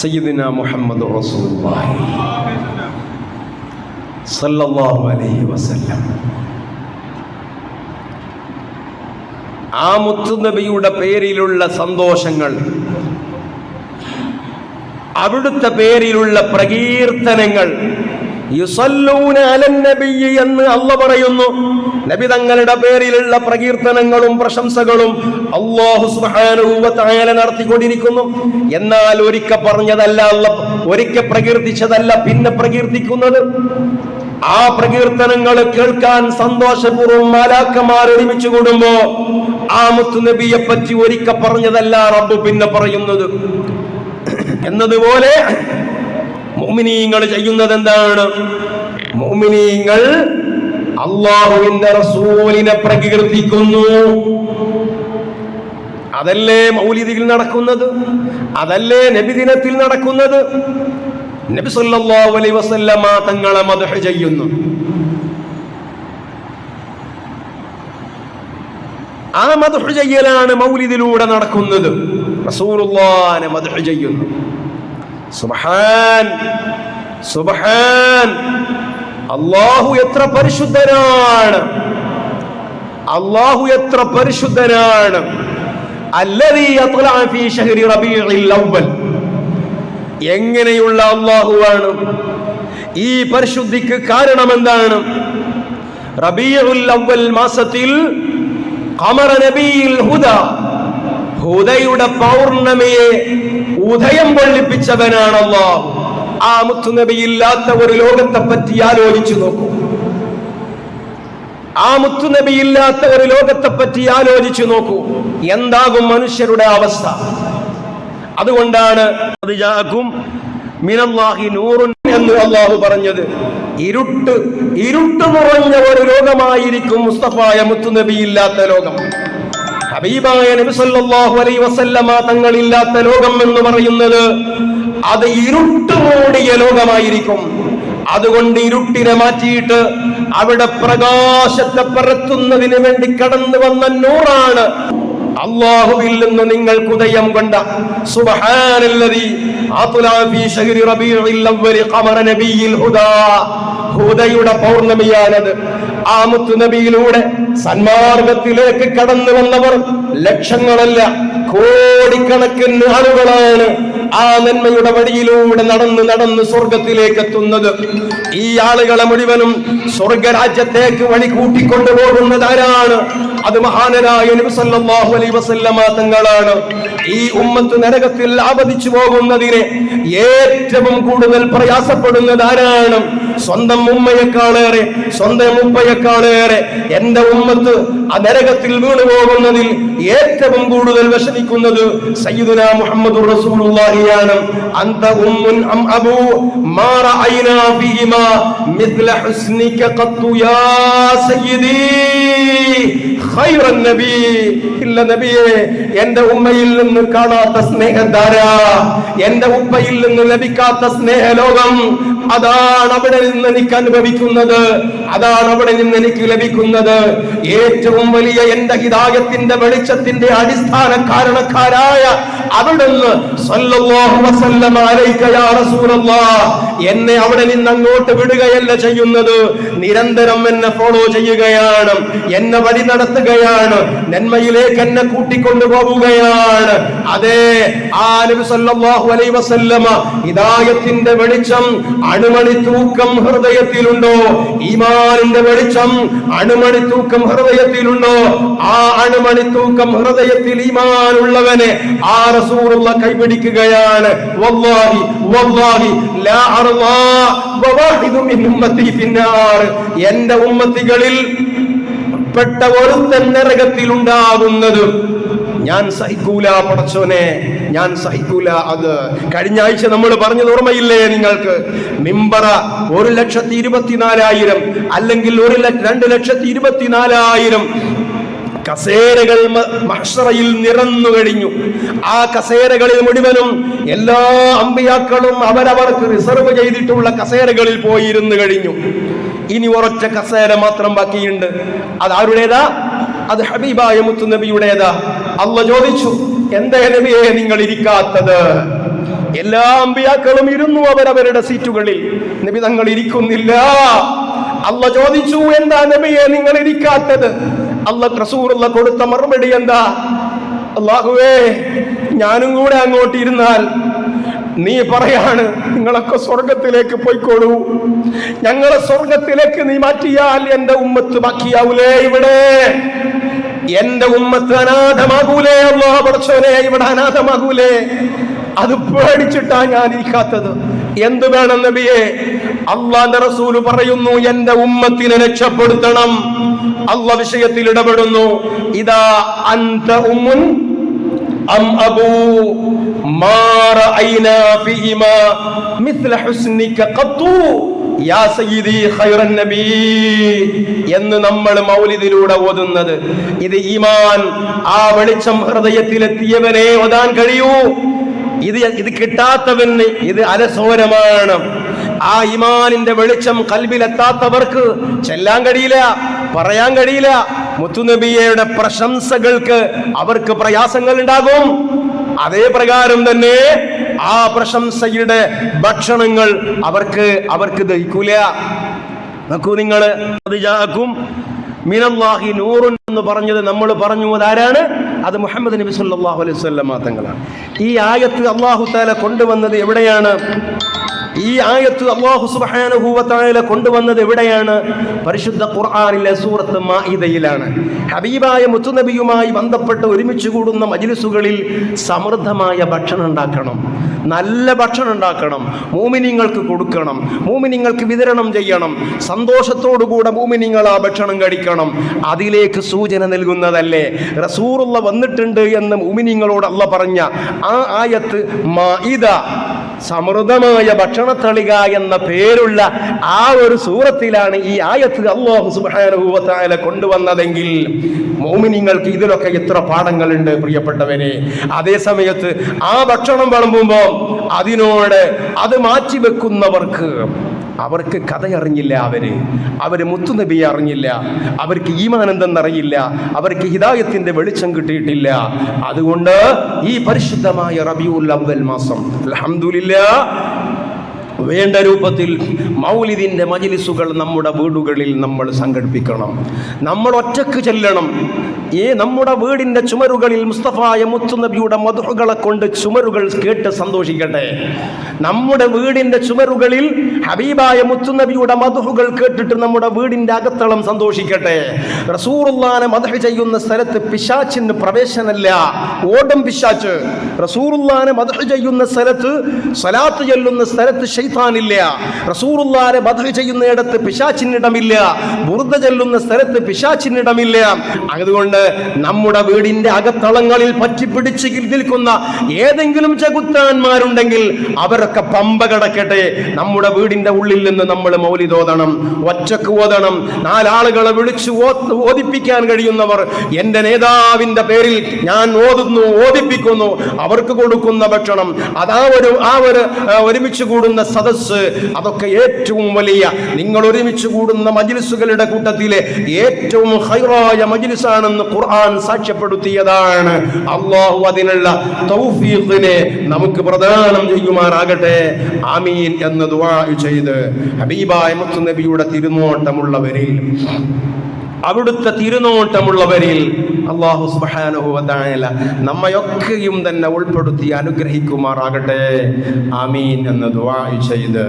സയ്യിദിന മുഹമ്മദ് റസൂലുള്ളാഹി സല്ലല്ലാഹു അലൈഹി വസല്ലം. ആ മുത്തുനബിയുടെ പേരിലുള്ള സന്തോഷങ്ങൾ അവിടുത്തെ പേരിലുള്ള പ്രകീർത്തനങ്ങൾ എന്ന് അല്ല പറയുന്നു. നബി തങ്ങളുടെ പേരിലുള്ള പ്രകീർത്തനങ്ങളും പ്രശംസകളും അള്ളാഹു തആല നടത്തിക്കൊണ്ടിരിക്കുന്നു. എന്നാൽ ഒരിക്കൽ പറഞ്ഞതല്ല അല്ല ഒരിക്കൽ പ്രകീർത്തിച്ചതല്ല പിന്നെ പ്രകീർത്തിക്കുന്നത്. ആ പ്രകീർത്തനങ്ങൾ കേൾക്കാൻ സന്തോഷപൂർവം മാലാക്കന്മാർ ഒരുമിച്ച് കൂടുമ്പോ ആ മുത്തു നബിയെ പറ്റി ഒരിക്കൽ പറഞ്ഞതല്ല റബ്ബ് പിന്നെ പറയുന്നത്. എന്നതുപോലെ മോമിനീങ്ങൾ ചെയ്യുന്നത് എന്താണ് മോമിനീങ്ങൾ അള്ളാഹുവിന്റെ റസൂലിനെ പ്രകീർത്തിക്കുന്നു. അതല്ലേ മൗലിദിയിൽ നടക്കുന്നത്? അതല്ലേ നബി ദിനത്തിൽ നടക്കുന്നത്? നബി സല്ലല്ലാഹു അലൈഹി വസല്ലമ തങ്ങളെ മദഹ് ചെയ്യുന്നു. ആ മദഹ് ചെയ്യലാണ് മൗലിദിലൂടെ നടക്കുന്നത്. റസൂലുള്ളാഹിനെ മദഹ് ചെയ്യുന്നു. സുബ്ഹാൻ സുബഹാൻ. അല്ലാഹു എത്ര പരിശുദ്ധനാണ്? അല്ലാഹു എത്ര പരിശുദ്ധനാണ്? എങ്ങനെയുള്ള അള്ളാഹുവാണ് ഈ പരിശുദ്ധിക്ക് കാരണം എന്താണ്? റബീഉൽ അവൽ മാസത്തിൽ ഖമറ നബിയിൽ ഹുദ ഹുദയുടെ പൗർണമിയെ ഉദയം പൊള്ളിപ്പിച്ചവനാണല്ലോ അള്ളാഹു ആ മുത്തുനബിയില്ലാത്ത ഒരു ലോകത്തെ പറ്റി ആലോചിച്ചു നോക്കൂ. ആ മുത്തുനബിയില്ലാത്ത ഒരു ലോകത്തെ പറ്റി ആലോചിച്ചു നോക്കൂ. എന്താകും മനുഷ്യരുടെ അവസ്ഥ? അതുകൊണ്ടാണ് എന്ന് അള്ളാഹു പറഞ്ഞത്. ഇരുട്ട് ഇരുട്ട് നിറഞ്ഞ ഒരു ലോകമായിരിക്കും മുസ്തഫായ മുത്തുനബിയില്ലാത്ത ലോകം. ഹബീബായ നബി സല്ലല്ലാഹു അലൈഹി വസല്ലമ തങ്ങളില്ലാത്ത ലോകം എന്ന് പറയുന്നത് അത് ഇരുട്ടുമൂടിയ ലോകമായിരിക്കും. അതുകൊണ്ട് ഇരുട്ടിനെ മാറ്റിയിട്ട് അവിടെ പ്രകാശത്തെ പരത്തുന്നതിന് വേണ്ടി കടന്നു വന്ന നൂറാണ് അള്ളാഹുവിൽ നിന്ന് നിങ്ങൾ ഉദയം കൊണ്ട. സുബഹാനല്ലതി ഹുദയുടെ പൗർണമിയാണത്. ആ മുത്തുനബിയിലൂടെ സന്മാർഗത്തിലേക്ക് കടന്നു വന്നവർ ലക്ഷങ്ങളല്ല കോടിക്കണക്കിന് ആളുകളാണ് ആ നന്മയുടെ വഴിയിലൂടെ നടന്ന് നടന്ന് സ്വർഗത്തിലേക്ക് എത്തുന്നത് ഈ ആളുകളെ മുഴുവനും സ്വർഗരാജ്യത്തേക്ക് വഴി കൂട്ടിക്കൊണ്ടുപോകുന്നത് ആരാണ് അത് മഹാനരായ വസല്ലമ തങ്ങളാണ്. ഈ ഉമ്മത്ത് നരകത്തിൽ ആപതിച്ചു പോകുന്നതിനെ ഏറ്റവും കൂടുതൽ പ്രയാസപ്പെടുന്നത് ആരാണ്? സ്വന്തം ഉമ്മയെക്കാളേറെ സ്വന്തം ഉപ്പയെക്കാളേറെ. എന്റെ ഉമ്മത്ത് ആ നരകത്തിൽ വീണു പോകുന്നതിൽ ഏറ്റവും കൂടുതൽ വിഷമിക്കുന്നത് സയ്യിദുന മുഹമ്മദ് റസൂലുള്ളാഹിയാണ്. അന്ത ഉമ്മുൻ അം അബൂ മാ റഅയ്നാ ഫീഹിമാ മിത്ല ഹുസ്നിക ഖത്തു യാ സയ്യിദീ. നബി. ഇല്ല നബിയെ എന്റെ ഉമ്മയിൽ നിന്ന് കാണാത്ത സ്നേഹധാര എന്റെ ഉപ്പയിൽ നിന്ന് ലഭിക്കാത്ത സ്നേഹലോകം അതാണ് അവിടെ നിന്ന് എനിക്ക് അനുഭവിക്കുന്നത് അതാണ് അവിടെ നിന്ന് എനിക്ക് ലഭിക്കുന്നത്. ഏറ്റവും വലിയ എന്റെ ഹിതായത്തിന്റെ വെളിച്ചത്തിന്റെ അടിസ്ഥാന കാരണക്കാരായ അവിടുന്ന് എന്നെ അവിടെ നിന്ന് അങ്ങോട്ട് വിടുകയല്ല ചെയ്യുന്നത്. നിരന്തരം എന്നെ ഫോളോ ചെയ്യുകയാണ്. എന്നെ വഴി നടത്തുകയാണ്. നന്മയിലേക്ക് എന്നെ കൂട്ടിക്കൊണ്ടു പോവുകയാണ്. അതെ ആ നബി സല്ലല്ലാഹു അലൈഹി വസല്ലമ ഹിദായത്തിന്റെ വെളിച്ചം അണുമണി തൂക്കം ഹൃദയത്തിലുണ്ടോ? ഈമാനിന്റെ വെളിച്ചം അണുമണി തൂക്കം ഹൃദയത്തിലുണ്ടോ? ആ അണുമണി തൂക്കം ഹൃദയത്തിൽ ഈമാനുള്ളവനെ ആ റസൂറുള്ള കൈപിടിക്കുകയാണ്. വല്ലാഹി വല്ലാഹി ലാ എന്റെ ഉമ്മത്തികളിൽ പെട്ട ഒരുത്തൻ നരകത്തിൽ ഉണ്ടാകുന്നത് ഞാൻ സഹിക്കൂല പടച്ചോനെ ഞാൻ സഹിക്കൂല അത്. കഴിഞ്ഞ ആഴ്ച നമ്മൾ പറഞ്ഞത് ഓർമ്മയില്ലേ നിങ്ങൾക്ക്? മിമ്പറ ഒരു ലക്ഷത്തി ഇരുപത്തിനാലായിരം അല്ലെങ്കിൽ ഒരു ലക്ഷ- രണ്ട് ലക്ഷത്തി ഇരുപത്തിനാലായിരം കസേരകൾ മഹ്സറയിൽ നിറന്നു കഴിഞ്ഞു. ആ കസേരകളിൽ മുഴുവനും എല്ലാ അമ്പിയാക്കളും അവരവർക്ക് റിസർവ് ചെയ്തിട്ടുള്ള കസേരകളിൽ പോയി ഇരുന്നു കഴിഞ്ഞു. ഇനി ഉറച്ച കസേര മാത്രം ബാക്കിയുണ്ട്. അത് ആരുടേതാ? അത് ഹബീബായ മുത്തു നബിയുടേതാ അല്ല ചോദിച്ചു എന്തേ നബിയെ നിങ്ങൾ ഇരിക്കാത്തത്? എല്ലാ അമ്പിയാക്കളും ഇരുന്നു അവരവരുടെ സീറ്റുകളിൽ. നബി തങ്ങൾ ഇരിക്കുന്നില്ല. അല്ല ചോദിച്ചു എന്താ നബിയെ നിങ്ങൾ ഇരിക്കാത്തത്? അല്ല റസൂറുള്ള കൊടുത്ത മറുപടി എന്താ? അള്ളാഹുവേ ഞാനും കൂടെ അങ്ങോട്ട് ഇരുന്നാൽ നീ പറയാണ് നിങ്ങളൊക്കെ സ്വർഗത്തിലേക്ക് പോയിക്കോളൂ. ഞങ്ങളെ സ്വർഗത്തിലേക്ക് നീ മാറ്റിയാൽ എന്റെ ഉമ്മത്ത് ബാക്കിയാവൂലേ ഇവിടെ? എന്റെ ഉമ്മത്ത് അനാഥമാകൂലേ അള്ളാഹ പഠിച്ചവനെ ഇവിടെ അനാഥമാകൂലേ? അത് പേടിച്ചിട്ടാ ഞാൻ ഇരിക്കാത്തത്. എന്ത് വേണം നബിയെ? അള്ളാന്റെ റസൂൽ പറയുന്നു എന്റെ ഉമ്മത്തിനെ രക്ഷപ്പെടുത്തണം. അള്ള വിഷയത്തിൽ ഇടപെടുന്നു ഇതാ അന്ത ഉമ്മുൻ അം അബൂ മാറ ഐന ഫീമ മിസ്ല ഹുസ്നിക ഖത്തു. യാ സയ്യിദി ഖൈറൻ എന്ന് നമ്മൾ മൗലിദിലൂടെ ഓതുന്നത്. ഇത് ഈമാൻ ആ വെളിച്ചം ഹൃദയത്തിലെത്തിയവനെ ഓതാൻ കഴിയൂ. ഇത് ഇത് കിട്ടാത്തവന് ഇത് അലസോരമാണ് ആ ഇമാനിന്റെ വെളിച്ചം കൽബിലെത്താത്തവർക്ക് ചെല്ലാൻ കഴിയില്ല പറയാൻ കഴിയില്ല. മുത്തുനബിയയുടെ പ്രശംസകൾക്ക് അവർക്ക് പ്രയാസങ്ങൾ ഉണ്ടാകും. അതേ പ്രകാരം തന്നെ ആ പ്രശംസയുടെ ഭക്ഷണങ്ങൾ അവർക്ക് അവർക്ക് ദഹിക്കൂല. നോക്കൂ നിങ്ങൾ മിനല്ലാഹി നൂറുൻ എന്ന് പറഞ്ഞത് നമ്മൾ പറഞ്ഞു. അതാരാണ്? അത് മുഹമ്മദ് നബി സല്ലല്ലാഹു അലൈഹി സ്വല്ലം തങ്ങളാണ്. ഈ ആയത്ത് അള്ളാഹു താല കൊണ്ടുവന്നത് എവിടെയാണ്? ഈ ആയത്ത് അള്ളാഹു തആല കൊണ്ടുവന്നത് എവിടെയാണ്? പരിശുദ്ധ ഖുർആാനിലെ സൂറത്ത് മാഇദയിലാണ്. ഹബീബായ മുത്തുനബിയുമായി ബന്ധപ്പെട്ട് ഒരുമിച്ച് കൂടുന്ന മജിലിസുകളിൽ സമൃദ്ധമായ ഭക്ഷണം ഉണ്ടാക്കണം. നല്ല ഭക്ഷണം ഉണ്ടാക്കണം. മൂമിനിങ്ങൾക്ക് കൊടുക്കണം. മൂമിനിങ്ങൾക്ക് വിതരണം ചെയ്യണം. സന്തോഷത്തോടുകൂടെ മൂമിനിങ്ങൾ ആ ഭക്ഷണം കഴിക്കണം. അതിലേക്ക് സൂചന നൽകുന്നതല്ലേ? റസൂറുള്ള വന്നിട്ടുണ്ട് എന്ന് മൂമിനിങ്ങളോട് അല്ല പറഞ്ഞ ആ ആയത്ത് മാഇദ. സമൃദ്ധമായ ഭക്ഷണത്തളിക എന്ന പേരുള്ള ആ ഒരു സൂറത്തിലാണ് ഈ ആയത്ത് അള്ളാഹു വ കൊണ്ടുവന്നതെങ്കിൽ മോമിനിങ്ങൾക്ക് ഇതിലൊക്കെ എത്ര പാഠങ്ങളുണ്ട് പ്രിയപ്പെട്ടവരെ അതേ സമയത്ത് ആ ഭക്ഷണം വിളമ്പുമ്പോൾ അതിനോട് അത് മാറ്റി വെക്കുന്നവർക്ക് അവർക്ക് കഥയറിഞ്ഞില്ല അവർ. അവർ മുത്തുനബിയെ അറിഞ്ഞില്ല. അവർക്ക് അറിയില്ല അവർക്ക് ഹിദായത്തിന്റെ വെളിച്ചം കിട്ടിയിട്ടില്ല. അതുകൊണ്ട് ഈ പരിശുദ്ധമായ റബിയുൽ അവൽ മാസം അൽഹംദുലില്ലാ വേണ്ട രൂപത്തിൽ മൗലിദിന്റെ മജിലിസുകൾ നമ്മുടെ വീടുകളിൽ നമ്മൾ സംഘടിപ്പിക്കണം. നമ്മൾ ഒറ്റയ്ക്ക് ചെല്ലണം. ഈ നമ്മുടെ വീടിന്റെ ചുമരുകളിൽ മുസ്തഫായ മുത്തുനബിയുടെ മധുകളെ കൊണ്ട് ചുമരുകൾ കേട്ട് സന്തോഷിക്കട്ടെ. നമ്മുടെ വീടിന്റെ ചുമരുകളിൽ ഹബീബായ മുത്തുനബിയുടെ മധുഹുകൾ കേട്ടിട്ട് നമ്മുടെ വീടിന്റെ അകത്തളം സന്തോഷിക്കട്ടെ. റസൂറുല്ലാനെ മധു ചെയ്യുന്ന സ്ഥലത്ത് പിശാച്ചിന് പ്രവേശനമല്ല ഓടം പിശാച്ച്. റസൂറുല്ലാനെ മധു ചെയ്യുന്ന സ്ഥലത്ത് സലാത്ത് ചെല്ലുന്ന സ്ഥലത്ത് ഷെയ്ത്താനില്ല റസൂറുല്ലാരെ ബദൽ ചെയ്യുന്നിടത്ത് പിശാച്ചിന്നിടമില്ല ബുറുദ ചെല്ലുന്ന സ്ഥലത്ത് പിശാച്ചിന്നിടമില്ല അതുകൊണ്ട് നമ്മുടെ വീടിന്റെ അകത്തളങ്ങളിൽ പറ്റിപ്പിടിച്ച് നിൽക്കുന്ന ഏതെങ്കിലും ചകുത്താന്മാരുണ്ടെങ്കിൽ അവരൊക്കെ പമ്പ കിടക്കട്ടെ. നമ്മുടെ വീടിന്റെ ഉള്ളിൽ നിന്ന് നമ്മൾ മൗലിതോതണം ഒറ്റയ്ക്ക് ഓതണം. നാലാളുകളെ വിളിച്ച് ഓതിപ്പിക്കാൻ കഴിയുന്നവർ എന്റെ നേതാവിന്റെ പേരിൽ ഞാൻ ഓതുന്നു ഓദിപ്പിക്കുന്നു അവർക്ക് കൊടുക്കുന്ന ഭക്ഷണം. അതാ ഒരു ആ ഒരു ഒരുമിച്ച് കൂടുന്ന സദസ്സ് അതൊക്കെ ഏറ്റവും വലിയ നിങ്ങൾ ഒരുമിച്ച് കൂടുന്ന മജിലിസുകളുടെ കൂട്ടത്തിലെ ഏറ്റവും ഹൈറായ മജിലിസാണെന്ന് ഖുർആൻ സാക്ഷ്യപ്പെടുത്തിയതാണ്. അള്ളാഹു അതിനുള്ള തൗഫീഖിനെ നമുക്ക് പ്രദാനം ചെയ്യുമാറാകട്ടെ. ആമീൻ എന്ന് ദുആ ചെയ്ത് ഹബീബായ മുത്തുനബിയുടെ തിരുനോട്ടമുള്ളവരിൽ അവിടുത്തെ തിരുനോട്ടമുള്ളവരിൽ അള്ളാഹു തആല നമ്മയൊക്കെയും തന്നെ ഉൾപ്പെടുത്തി അനുഗ്രഹിക്കുമാറാകട്ടെ. ആമീൻ എന്ന് ദുആ ചെയ്ത്